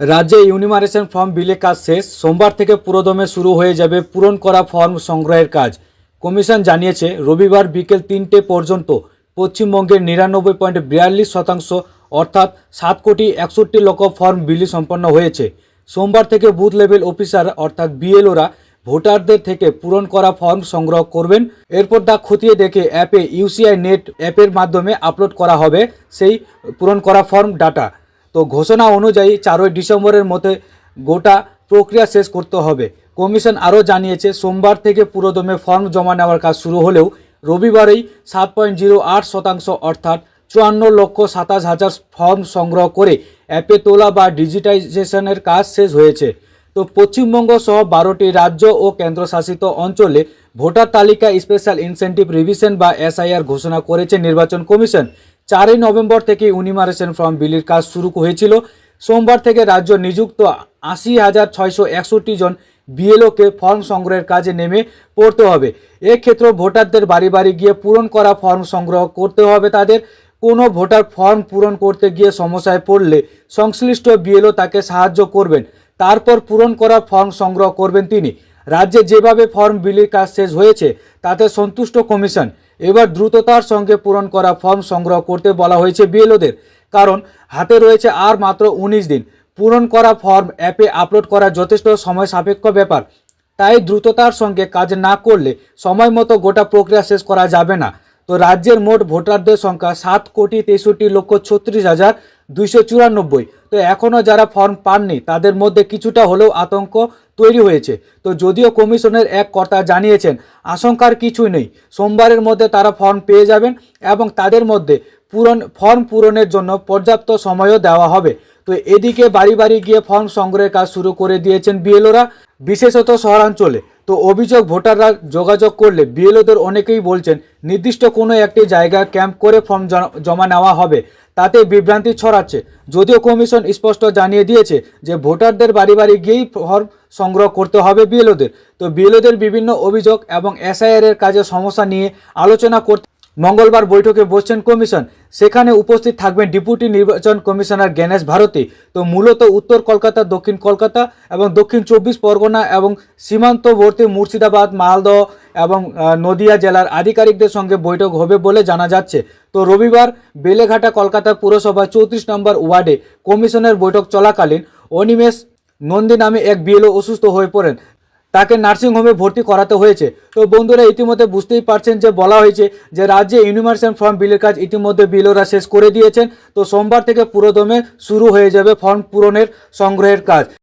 রাজ্যে ইউনিমারেশন ফর্ম বিলে কাজ শেষ, সোমবার থেকে পুরোদমে শুরু হয়ে যাবে পূরণ করা ফর্ম সংগ্রহের কাজ। কমিশন জানিয়েছে, রবিবার বিকেল তিনটে পর্যন্ত পশ্চিমবঙ্গের নিরানব্বই পয়েন্ট বিয়াল্লিশ শতাংশ, অর্থাৎ সাত কোটি একষট্টি লক্ষ ফর্ম বিলি সম্পন্ন হয়েছে। সোমবার থেকে বুথ লেভেল অফিসার, অর্থাৎ বিএলওরা, ভোটারদের থেকে পূরণ করা ফর্ম সংগ্রহ করবেন। এরপর তা খতিয়ে দেখে অ্যাপে ইউসিআই নেট অ্যাপের মাধ্যমে আপলোড করা হবে সেই পূরণ করা ফর্ম ডাটা। তো ঘোষণা অনুযায়ী চারই ডিসেম্বরের মধ্যে গোটা প্রক্রিয়া শেষ করতে হবে। কমিশন আরও জানিয়েছে, সোমবার থেকে পুরোদমে ফর্ম জমা নেওয়ার কাজ শুরু হলেও রবিবারেই সাত পয়েন্ট জিরো আট শতাংশ অর্থাৎ চুয়ান্ন লক্ষ সাতাশ হাজার ফর্ম সংগ্রহ করে অ্যাপে তোলা বা ডিজিটাইজেশনের কাজ শেষ হয়েছে। তো পশ্চিমবঙ্গ সহ বারোটি রাজ্য ও কেন্দ্রশাসিত অঞ্চলে ভোটার তালিকা স্পেশাল ইনসেন্টিভ রিভিশন বা এসআইআর ঘোষণা করেছে নির্বাচন কমিশন। চারই নভেম্বর থেকে ইউনিমারেশন ফর্ম বিলির কাজ শুরু হয়েছিল। সোমবার থেকে রাজ্য নিযুক্ত আশি হাজার ছয়শো একষট্টি জন বিএলওকে ফর্ম সংগ্রহের কাজে নেমে পড়তে হবে। এক্ষেত্রে ভোটারদের বাড়ি বাড়ি গিয়ে পূরণ করা ফর্ম সংগ্রহ করতে হবে তাদের। কোনো ভোটার ফর্ম পূরণ করতে গিয়ে সমস্যায় পড়লে সংশ্লিষ্ট বিএলও তাকে সাহায্য করবেন। তারপর পূরণ করা ফর্ম সংগ্রহ করবেন তিনি। রাজ্যে যেভাবে ফর্ম বিলির কাজ শেষ হয়েছে, তাতে সন্তুষ্ট কমিশন। এবার দ্রুততার সঙ্গে পূরণ করা ফর্ম সংগ্রহ করতে বলা হয়েছে বিএলওদের, কারণ হাতে রয়েছে আর মাত্র উনিশ দিন। পূরণ করা ফর্ম অ্যাপে আপলোড করা যথেষ্ট সময় সাপেক্ষ ব্যাপার। তাই দ্রুততার সঙ্গে কাজ না করলে সময় মতো গোটা প্রক্রিয়া শেষ করা যাবে না। তো রাজ্যের মোট ভোটারদের সংখ্যা সাত কোটি তেষট্টি লক্ষ ছত্রিশ হাজার দুইশো চুরানব্বই। তো এখনও যারা ফর্ম পাননি, তাদের মধ্যে কিছুটা হলেও আতঙ্ক তৈরি হয়েছে। তো যদিও কমিশনের এক কর্তা জানিয়েছেন, আশঙ্কার কিছুই নেই। সোমবারের মধ্যে তারা ফর্ম পেয়ে যাবেন এবং তাদের মধ্যে পূরণ, ফর্ম পূরণের জন্য পর্যাপ্ত সময়ও দেওয়া হবে। তো এদিকে বাড়ি বাড়ি গিয়ে ফর্ম সংগ্রহের কাজ শুরু করে দিয়েছেন বিএলওরা, বিশেষত শহরাঞ্চলে। তো অভিযোগ ভোটাররা যোগাযোগ করলে বিএলওদের অনেকেই বলছেন, নির্দিষ্ট কোনো একটি জায়গা ক্যাম্প করে ফর্ম জমা নেওয়া হবে। তাতে বিভ্রান্তি ছড়াচ্ছে। যদিও কমিশন স্পষ্ট জানিয়ে দিয়েছে যে ভোটারদের বাড়ি বাড়ি গিয়েই ফর্ম সংগ্রহ করতে হবে বিএলওদের। তো বিএলওদের বিভিন্ন অভিযোগ এবং এসআইআর এর কাজে সমস্যা নিয়ে আলোচনা করতে মঙ্গলবার বৈঠকে বসছেন কমিশন। সেখানে উপস্থিত থাকবেন ডেপুটি নির্বাচন কমিশনার জ্ঞানেশ ভারতী। তো মূলত উত্তর কলকাতা, দক্ষিণ কলকাতা এবং দক্ষিণ চব্বিশ পরগনা এবং সীমান্তবর্তী মুর্শিদাবাদ, মালদহ এবং নদিয়া জেলার আধিকারিকদের সঙ্গে বৈঠক হবে বলে জানা যাচ্ছে। তো রবিবার বেলেঘাটা কলকাতা পুরসভা চৌত্রিশ নম্বর ওয়ার্ডে কমিশনের বৈঠক চলাকালীন অনিমেষ নন্দী নামে এক বিএলও অসুস্থ হয়ে পড়েন। তাকে নার্সিংহোমে ভর্তি করাতে হয়েছে। তো বন্ধুরা, ইতিমধ্যে বুঝতেই পারছেন যে, বলা হয়েছে যে, রাজ্যে ইউনিভার্সাল ফর্ম বিলের কাজ ইতিমধ্যে বিলোরা শেষ করে দিয়েছেন। তো সোমবার থেকে পুরোদমে শুরু হয়ে যাবে ফর্ম পূরণের সংগ্রহের কাজ।